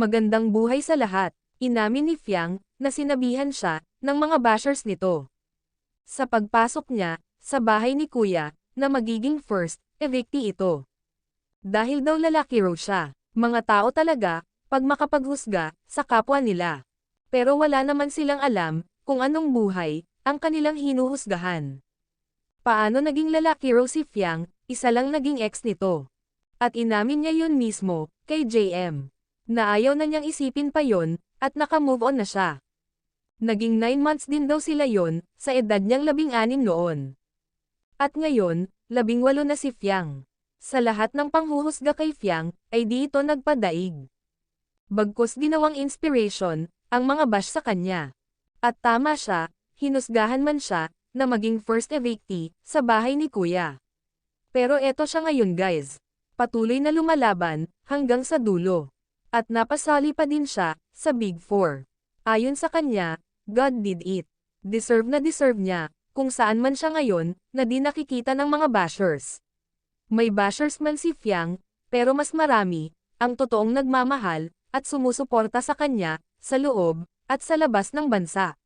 Magandang buhay sa lahat, inamin ni Fiang, na sinabihan siya, ng mga bashers nito. Sa pagpasok niya, sa bahay ni Kuya, na magiging first, evictee ito. Dahil daw lalaki raw siya, mga tao talaga, pag makapaghusga, sa kapwa nila. Pero wala naman silang alam, kung anong buhay, ang kanilang hinuhusgahan. Paano naging lalaki raw si Fiang, isa lang naging ex nito. At inamin niya yun mismo, kay JM. Na ayaw na niyang isipin pa yon, at nakamove on na siya. Naging 9 months din daw sila yon, sa edad niyang labing anim noon. At ngayon, labing walo na si Fiang. Sa lahat ng panghuhusga kay Fiang, ay di ito nagpadaig. Bagkus ginawang inspiration, ang mga bash sa kanya. At tama siya, hinusgahan man siya, na maging first evictee, sa bahay ni Kuya. Pero eto siya ngayon guys. Patuloy na lumalaban, hanggang sa dulo. At napasali pa din siya, sa Big Four. Ayon sa kanya, God did it. Deserve na deserve niya, kung saan man siya ngayon, na di nakikita ng mga bashers. May bashers man si Fiang, pero mas marami, ang totoong nagmamahal, at sumusuporta sa kanya, sa loob, at sa labas ng bansa.